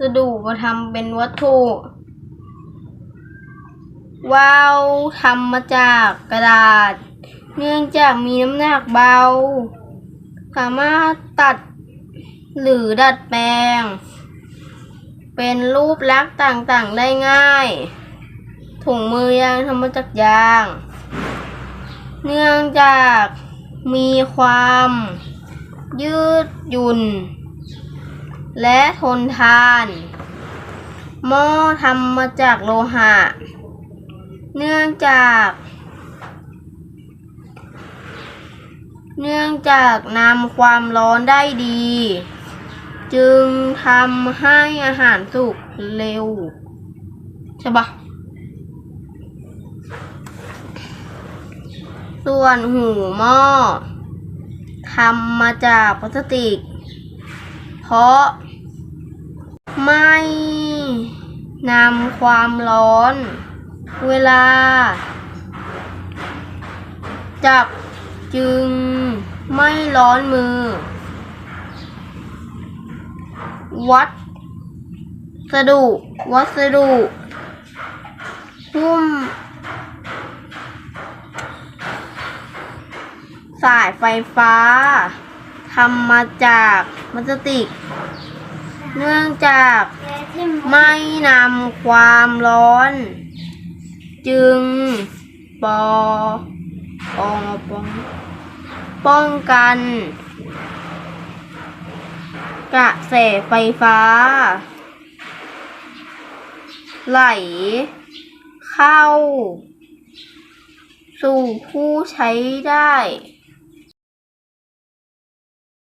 สดุมาทำเป็นวัตถุ ว่าวทำมาจากกระดาษ เนื่องจากมีน้ำหนักเบา สามารถตัดหรือดัดแปลง เป็นรูปลักษณ์ต่างๆได้ง่าย ถุงมือยางทำมาจากยาง เนื่องจากมีความยืดหยุ่น และทนทาน หม้อทำมาจากโลหะ เนื่องจาก เนื่องจากนำความร้อนได้ดี จึงทำให้อาหารสุกเร็ว ใช่ปะส่วนหูหม้อทำมาจากพลาสติก เพราะ ไม่นำความร้อน เวลา จับจึงไม่ร้อนมือ วัดสดุวัสดุหุ้ม สายไฟฟ้าทำมาจากพลาสติก เนื่องจากไม่นำความร้อน จึงปอปองปองป้องกัน กระแสไฟฟ้า ไหล เข้า สู่ผู้ใช้ได้